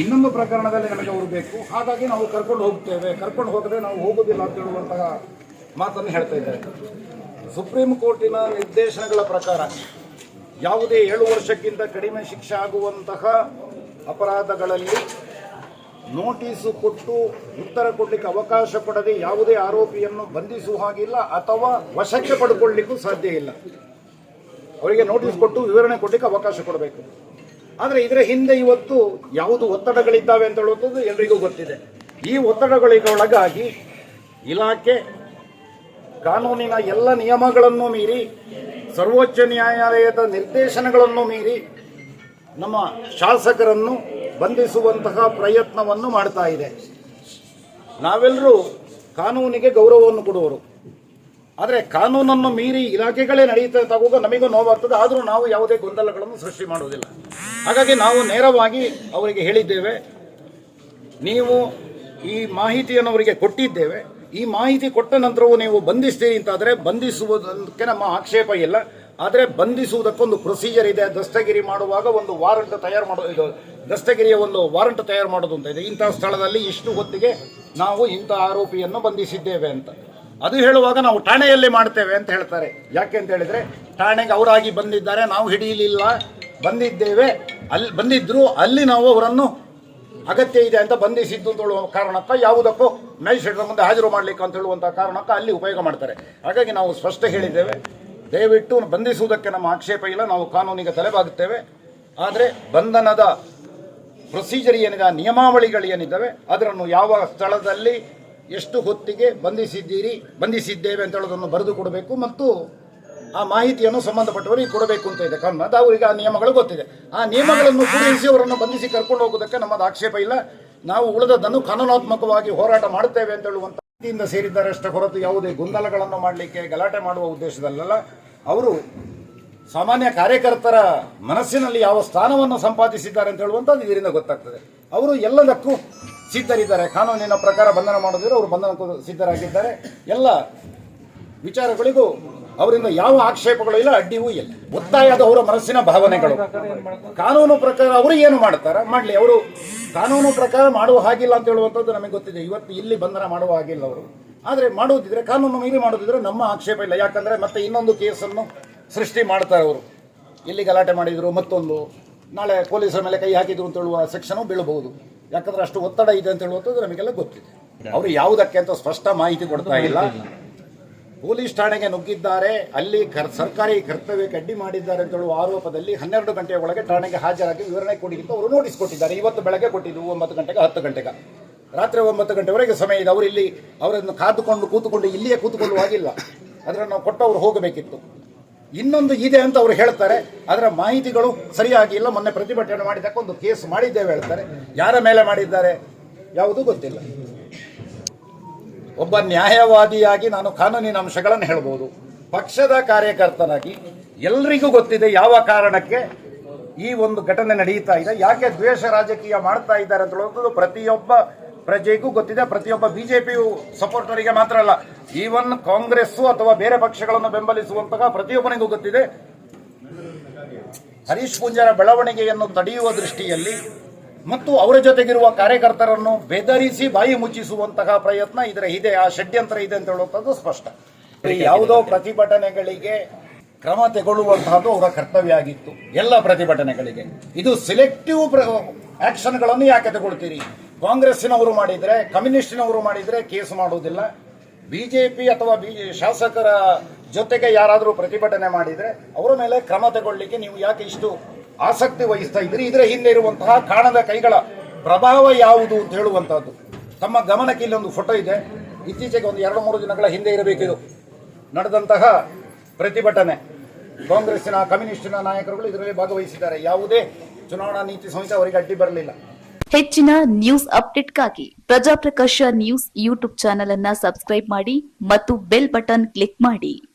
ಇನ್ನೊಂದು ಪ್ರಕರಣದಲ್ಲಿ ನಮಗೆ ಅವರು ಬೇಕು. ಹಾಗಾಗಿ ನಾವು ಕರ್ಕೊಂಡು ಹೋಗ್ತೇವೆ. ಕರ್ಕೊಂಡು ಹೋಗದೆ ನಾವು ಹೋಗೋದಿಲ್ಲ ಅಂತ ಹೇಳುವಂತಹ ಮಾತನ್ನು ಹೇಳ್ತಾ ಇದ್ದಾರೆ. ಸುಪ್ರೀಂ ಕೋರ್ಟಿನ ನಿರ್ದೇಶನಗಳ ಪ್ರಕಾರ ಯಾವುದೇ ಏಳು ವರ್ಷಕ್ಕಿಂತ ಕಡಿಮೆ ಶಿಕ್ಷೆ ಆಗುವಂತಹ ಅಪರಾಧಗಳಲ್ಲಿ ನೋಟಿಸು ಕೊಟ್ಟು ಉತ್ತರ ಕೊಡಲಿಕ್ಕೆ ಅವಕಾಶ ಕೊಡದೆ ಯಾವುದೇ ಆರೋಪಿಯನ್ನು ಬಂಧಿಸುವ ಹಾಗಿಲ್ಲ ಅಥವಾ ವಶಕ್ಕೆ ಪಡ್ಕೊಳ್ಳಿಕ್ಕೂ ಸಾಧ್ಯ ಇಲ್ಲ. ಅವರಿಗೆ ನೋಟಿಸ್ ಕೊಟ್ಟು ವಿವರಣೆ ಕೊಡಲಿಕ್ಕೆ ಅವಕಾಶ ಕೊಡಬೇಕು. ಆದರೆ ಇದರ ಹಿಂದೆ ಇವತ್ತು ಯಾವುದು ಒತ್ತಡಗಳಿದ್ದಾವೆ ಅಂತ ಹೇಳುವಂಥದ್ದು ಎಲ್ರಿಗೂ ಗೊತ್ತಿದೆ. ಈ ಒತ್ತಡಗಳಿಗೊಳಗಾಗಿ ಇಲಾಖೆ ಕಾನೂನಿನ ಎಲ್ಲ ನಿಯಮಗಳನ್ನು ಮೀರಿ, ಸರ್ವೋಚ್ಚ ನ್ಯಾಯಾಲಯದ ನಿರ್ದೇಶನಗಳನ್ನು ಮೀರಿ ನಮ್ಮ ಶಾಸಕರನ್ನು ಬಂಧಿಸುವಂತಹ ಪ್ರಯತ್ನವನ್ನು ಮಾಡ್ತಾ ಇದೆ. ನಾವೆಲ್ಲರೂ ಕಾನೂನಿಗೆ ಗೌರವವನ್ನು ಕೊಡುವರು. ಆದರೆ ಕಾನೂನನ್ನು ಮೀರಿ ಇಲಾಖೆಗಳೇ ನಡೆಯುತ್ತೆ ತಗುವಾಗ ನಮಗೂ ನೋವಾಗ್ತದೆ. ಆದರೂ ನಾವು ಯಾವುದೇ ಗೊಂದಲಗಳನ್ನು ಸೃಷ್ಟಿ ಮಾಡುವುದಿಲ್ಲ ಹಾಗಾಗಿ ನಾವು ನೇರವಾಗಿ ಅವರಿಗೆ ಹೇಳಿದ್ದೇವೆ, ನೀವು ಈ ಮಾಹಿತಿಯನ್ನು ಅವರಿಗೆ ಕೊಟ್ಟಿದ್ದೇವೆ. ಈ ಮಾಹಿತಿ ಕೊಟ್ಟ ನಂತರವೂ ನೀವು ಬಂಧಿಸ್ತೀರಿ ಅಂತಾದರೆ ಬಂಧಿಸುವುದಕ್ಕೆ ನಮ್ಮ ಆಕ್ಷೇಪ ಇಲ್ಲ. ಆದರೆ ಬಂಧಿಸುವುದಕ್ಕೊಂದು ಪ್ರೊಸೀಜರ್ ಇದೆ, ದಸ್ತಗಿರಿ ಮಾಡುವಾಗ ಒಂದು ವಾರಂಟ್ ತಯಾರು ಮಾಡೋ, ಇದು ದಸ್ತಗಿರಿಯ ಒಂದು ವಾರಂಟ್ ತಯಾರು ಮಾಡೋದು ಅಂತ ಇದೆ. ಇಂಥ ಸ್ಥಳದಲ್ಲಿ ಇಷ್ಟು ಹೊತ್ತಿಗೆ ನಾವು ಇಂಥ ಆರೋಪಿಯನ್ನು ಬಂಧಿಸಿದ್ದೇವೆ ಅಂತ. ಅದು ಹೇಳುವಾಗ ನಾವು ಠಾಣೆಯಲ್ಲಿ ಮಾಡ್ತೇವೆ ಅಂತ ಹೇಳ್ತಾರೆ. ಯಾಕೆ ಅಂತ ಹೇಳಿದರೆ, ಠಾಣೆಗೆ ಅವರಾಗಿ ಬಂದಿದ್ದಾರೆ, ನಾವು ಹಿಡಿಯಲಿಲ್ಲ. ಬಂದಿದ್ದೇವೆ. ಅಲ್ಲಿ ಬಂದಿದ್ರು, ಅಲ್ಲಿ ನಾವು ಅವರನ್ನು ಅಗತ್ಯ ಇದೆ ಅಂತ ಬಂಧಿಸಿದ್ದು ಅಂತ ಹೇಳುವ ಕಾರಣಕ್ಕ ಯಾವುದಕ್ಕೂ ಮ್ಯಾಜಿಸ್ಟ್ರೇಟ್ರ ಮುಂದೆ ಹಾಜರು ಮಾಡಲಿಕ್ಕೆ ಅಂತ ಹೇಳುವಂಥ ಕಾರಣಕ್ಕ ಅಲ್ಲಿ ಉಪಯೋಗ ಮಾಡ್ತಾರೆ. ಹಾಗಾಗಿ ನಾವು ಸ್ಪಷ್ಟ ಹೇಳಿದ್ದೇವೆ. ದಯವಿಟ್ಟು ಬಂಧಿಸುವುದಕ್ಕೆ ನಮ್ಮ ಆಕ್ಷೇಪ ಇಲ್ಲ. ನಾವು ಕಾನೂನಿಗೆ ತಲೆಬಾಗುತ್ತೇವೆ. ಆದರೆ ಬಂಧನದ ಪ್ರೊಸೀಜರ್ ಏನಿದೆ ನಿಯಮಾವಳಿಗಳು ಏನಿದ್ದಾವೆ, ಅದರನ್ನು ಯಾವ ಸ್ಥಳದಲ್ಲಿ ಎಷ್ಟು ಹೊತ್ತಿಗೆ ಬಂಧಿಸಿದ್ದೀರಿ, ಬಂಧಿಸಿದ್ದೇವೆ ಅಂತ ಹೇಳೋದನ್ನು ಬರೆದು ಕೊಡಬೇಕು ಮತ್ತು ಆ ಮಾಹಿತಿಯನ್ನು ಸಂಬಂಧಪಟ್ಟವರಿಗೆ ಕೊಡಬೇಕು ಅಂತ ಇದೆ. ಕಾನೂನು ಅವರಿಗೆ ಆ ನಿಯಮಗಳು ಗೊತ್ತಿದೆ. ಆ ನಿಯಮಗಳನ್ನು ಪೂರೈಸಿ ಅವರನ್ನು ಬಂಧಿಸಿ ಕರ್ಕೊಂಡು ಹೋಗೋದಕ್ಕೆ ನಮ್ಮದು ಆಕ್ಷೇಪ ಇಲ್ಲ. ನಾವು ಉಳಿದದ್ದನ್ನು ಕಾನೂನಾತ್ಮಕವಾಗಿ ಹೋರಾಟ ಮಾಡುತ್ತೇವೆ ಅಂತ ಹೇಳುವಂಥ ರೀತಿಯಿಂದ ಸೇರಿದ್ದಾರೆ ಅಷ್ಟೇ ಹೊರತು ಯಾವುದೇ ಗೊಂದಲಗಳನ್ನು ಮಾಡಲಿಕ್ಕೆ, ಗಲಾಟೆ ಮಾಡುವ ಉದ್ದೇಶದಲ್ಲೆಲ್ಲ. ಅವರು ಸಾಮಾನ್ಯ ಕಾರ್ಯಕರ್ತರ ಮನಸ್ಸಿನಲ್ಲಿ ಯಾವ ಸ್ಥಾನವನ್ನು ಸಂಪಾದಿಸಿದ್ದಾರೆ ಅಂತ ಹೇಳುವಂಥದ್ದು ಇದರಿಂದ ಗೊತ್ತಾಗ್ತದೆ. ಅವರು ಎಲ್ಲದಕ್ಕೂ ಸಿದ್ಧರಿದ್ದಾರೆ. ಕಾನೂನಿನ ಪ್ರಕಾರ ಬಂಧನ ಮಾಡೋದಿದ್ರೆ ಅವರು ಬಂಧನಕ್ಕೂ ಸಿದ್ಧರಾಗಿದ್ದಾರೆ. ಎಲ್ಲ ವಿಚಾರಗಳಿಗೂ ಅವರಿಂದ ಯಾವ ಆಕ್ಷೇಪಗಳು ಇಲ್ಲ, ಅಡ್ಡಿಯೂ ಇಲ್ಲ. ಒತ್ತಾಯದ ಅವರ ಮನಸ್ಸಿನ ಭಾವನೆಗಳು. ಕಾನೂನು ಪ್ರಕಾರ ಅವರು ಏನು ಮಾಡ್ತಾರ? ಮಾಡಲಿ, ಅವರು ಕಾನೂನು ಪ್ರಕಾರ ಮಾಡುವ ಹಾಗಿಲ್ಲ ಅಂತ ಹೇಳುವಂಥದ್ದು ನಮಗೆ ಗೊತ್ತಿದೆ. ಇವತ್ತು ಇಲ್ಲಿ ಬಂಧನ ಮಾಡುವ ಹಾಗಿಲ್ಲ ಅವರು. ಆದರೆ ಮಾಡುವುದಿದ್ರೆ ಕಾನೂನು ಮೀರಿ ಮಾಡೋದಿದ್ರೆ ನಮ್ಮ ಆಕ್ಷೇಪ ಇಲ್ಲ. ಯಾಕಂದ್ರೆ ಮತ್ತೆ ಇನ್ನೊಂದು ಕೇಸನ್ನು ಸೃಷ್ಟಿ ಮಾಡ್ತಾರೆ ಅವರು. ಇಲ್ಲಿ ಗಲಾಟೆ ಮಾಡಿದ್ರು, ಮತ್ತೊಂದು. ನಾಳೆ ಪೊಲೀಸರ ಮೇಲೆ ಕೈ ಹಾಕಿದ್ರು ಅಂತ ಹೇಳುವ ಸೆಕ್ಷನು ಬೀಳಬಹುದು. ಯಾಕಂದ್ರೆ ಅಷ್ಟು ಒತ್ತಡ ಇದೆ ಅಂತ ಹೇಳುವಂಥದ್ದು ನಮಗೆಲ್ಲ ಗೊತ್ತಿದೆ. ಅವರು ಯಾವುದಕ್ಕೆ ಅಂತ ಸ್ಪಷ್ಟ ಮಾಹಿತಿ ಕೊಡ್ತಾ ಇಲ್ಲ. ಪೊಲೀಸ್ ಠಾಣೆಗೆ ನುಗ್ಗಿದ್ದಾರೆ. ಅಲ್ಲಿ ಕರ್, ಸರ್ಕಾರಿ ಕರ್ತವ್ಯಕ್ಕೆ ಅಡ್ಡಿ ಮಾಡಿದ್ದಾರೆ ಅಂತ ಹೇಳುವ ಆರೋಪದಲ್ಲಿ ಹನ್ನೆರಡು ಗಂಟೆಯ ಒಳಗೆ ಠಾಣೆಗೆ ಹಾಜರಾಗಿ ವಿವರಣೆ ಕೊಡಿ ಅಂತ ಅವರು ನೋಟಿಸ್ ಕೊಟ್ಟಿದ್ದಾರೆ. ಇವತ್ತು ಬೆಳಗ್ಗೆ ಕೊಟ್ಟಿದ್ದು ಒಂಬತ್ತು ಗಂಟೆಗೆ ಹತ್ತು ಗಂಟೆಗೆ. ರಾತ್ರಿ ಒಂಬತ್ತು ಗಂಟೆವರೆಗೆ ಸಮಯ ಇದೆ. ಅವರು ಇಲ್ಲಿ ಅವರನ್ನು ಕಾದುಕೊಂಡು ಕೂತುಕೊಂಡು ಇಲ್ಲಿಯೇ ಕೂತುಕೊಳ್ಳುವಾಗಿಲ್ಲ ಅದನ್ನು ನಾವು ಕೊಟ್ಟವರು ಹೋಗಬೇಕಿತ್ತು. ಇನ್ನೊಂದು ಇದೆ ಅಂತ ಅವರು ಹೇಳ್ತಾರೆ. ಅದರ ಮಾಹಿತಿಗಳು ಸರಿಯಾಗಿ ಇಲ್ಲ. ಮೊನ್ನೆ ಪ್ರತಿಭಟನೆ ಮಾಡಿದ್ದಕ್ಕೆ ಒಂದು ಕೇಸ್ ಮಾಡಿದ್ದೇವೆ ಹೇಳ್ತಾರೆ. ಯಾರ ಮೇಲೆ ಮಾಡಿದ್ದಾರೆ? ಯಾವುದೂ ಗೊತ್ತಿಲ್ಲ. ಒಬ್ಬ ನ್ಯಾಯವಾದಿಯಾಗಿ ನಾನು ಕಾನೂನಿನ ಅಂಶಗಳನ್ನು ಹೇಳ್ಬೋದು. ಪಕ್ಷದ ಕಾರ್ಯಕರ್ತನಾಗಿ ಎಲ್ರಿಗೂ ಗೊತ್ತಿದೆ ಯಾವ ಕಾರಣಕ್ಕೆ ಈ ಒಂದು ಘಟನೆ ನಡೀತಾ ಇದೆ. ಯಾಕೆ ದ್ವೇಷ ರಾಜಕೀಯ ಮಾಡ್ತಾ ಇದ್ದಾರೆ ಅಂತ ಹೇಳೋದು ಪ್ರತಿಯೊಬ್ಬ ಪ್ರಜೆಗೂ ಗೊತ್ತಿದೆ. ಪ್ರತಿಯೊಬ್ಬ ಬಿಜೆಪಿ ಸಪೋರ್ಟರಿಗೆ ಮಾತ್ರ ಅಲ್ಲ, ಈವನ್ ಕಾಂಗ್ರೆಸ್ಸು ಅಥವಾ ಬೇರೆ ಪಕ್ಷಗಳನ್ನು ಬೆಂಬಲಿಸುವಂತಹ ಪ್ರತಿಯೊಬ್ಬನಿಗೂ ಗೊತ್ತಿದೆ. ಹರೀಶ್ ಪೂಂಜರ ಬೆಳವಣಿಗೆಯನ್ನು ತಡೆಯುವ ದೃಷ್ಟಿಯಲ್ಲಿ ಮತ್ತು ಅವರ ಜೊತೆಗಿರುವ ಕಾರ್ಯಕರ್ತರನ್ನು ಬೆದರಿಸಿ ಬಾಯಿ ಮುಚ್ಚಿಸುವಂತಹ ಪ್ರಯತ್ನ ಇದರ ಇದೆ. ಆ ಷಡ್ಯಂತ್ರ ಇದೆ ಅಂತ ಹೇಳುವಂಥದ್ದು ಸ್ಪಷ್ಟ. ಯಾವುದೋ ಪ್ರತಿಭಟನೆಗಳಿಗೆ ಕ್ರಮ ತೆಗೊಳ್ಳುವಂತಹದ್ದು ಅವರ ಕರ್ತವ್ಯ ಆಗಿತ್ತು. ಎಲ್ಲ ಪ್ರತಿಭಟನೆಗಳಿಗೆ. ಇದು ಸಿಲೆಕ್ಟಿವ್ ಆಕ್ಷನ್ಗಳನ್ನು ಯಾಕೆ ತಗೊಳ್ತೀರಿ? ಕಾಂಗ್ರೆಸ್ಸಿನವರು ಮಾಡಿದರೆ ಕಮ್ಯುನಿಸ್ಟಿನವರು ಮಾಡಿದರೆ ಕೇಸ್ ಮಾಡುವುದಿಲ್ಲ. ಪಿ ಅಥವಾ ಬಿ ಶಾಸಕರ ಜೊತೆಗೆ ಯಾರಾದರೂ ಪ್ರತಿಭಟನೆ ಮಾಡಿದರೆ ಅವರ ಮೇಲೆ ಕ್ರಮ ತಗೊಳ್ಳಿಕ್ಕೆ ನೀವು ಯಾಕೆ ಇಷ್ಟು ಆಸಕ್ತಿ ವಹಿಸ್ತಾ ಇದ್ರಿ, ಇದರ ಹಿಂದೆ ಇರುವಂತಹ ಕಾಣದ ಕೈಗಳ ಪ್ರಭಾವ ಯಾವುದು ಅಂತ ಹೇಳುವಂತಹದ್ದು. ತಮ್ಮ ಗಮನಕ್ಕೆ ಇಲ್ಲೊಂದು ಫೋಟೋ ಇದೆ. ಇತ್ತೀಚೆಗೆ ಒಂದು ಎರಡು ಮೂರು ದಿನಗಳ ಹಿಂದೆ ಇರಬೇಕಿದು ನಡೆದಂತಹ ಪ್ರತಿಭಟನೆ. ಕಾಂಗ್ರೆಸ್ಸಿನ ಕಮ್ಯುನಿಸ್ಟಿನ ನಾಯಕರುಗಳು ಇದರಲ್ಲಿ ಭಾಗವಹಿಸಿದ್ದಾರೆ. ಯಾವುದೇ ಚುನಾವಣಾ ನೀತಿ ಸಂಹಿತೆ ಅವರಿಗೆ ಅಡ್ಡಿ ಬರಲಿಲ್ಲ. ಹೆಚ್ಚಿನ ನ್ಯೂಸ್ ಅಪ್ಡೇಟ್ಗಾಗಿ ಪ್ರಜಾಪ್ರಕಾಶ ನ್ಯೂಸ್ ಯೂಟ್ಯೂಬ್ ಚಾನೆಲ್ ಅನ್ನ ಸಬ್ಸ್ಕ್ರೈಬ್ ಮಾಡಿ ಮತ್ತು ಬೆಲ್ ಬಟನ್ ಕ್ಲಿಕ್ ಮಾಡಿ.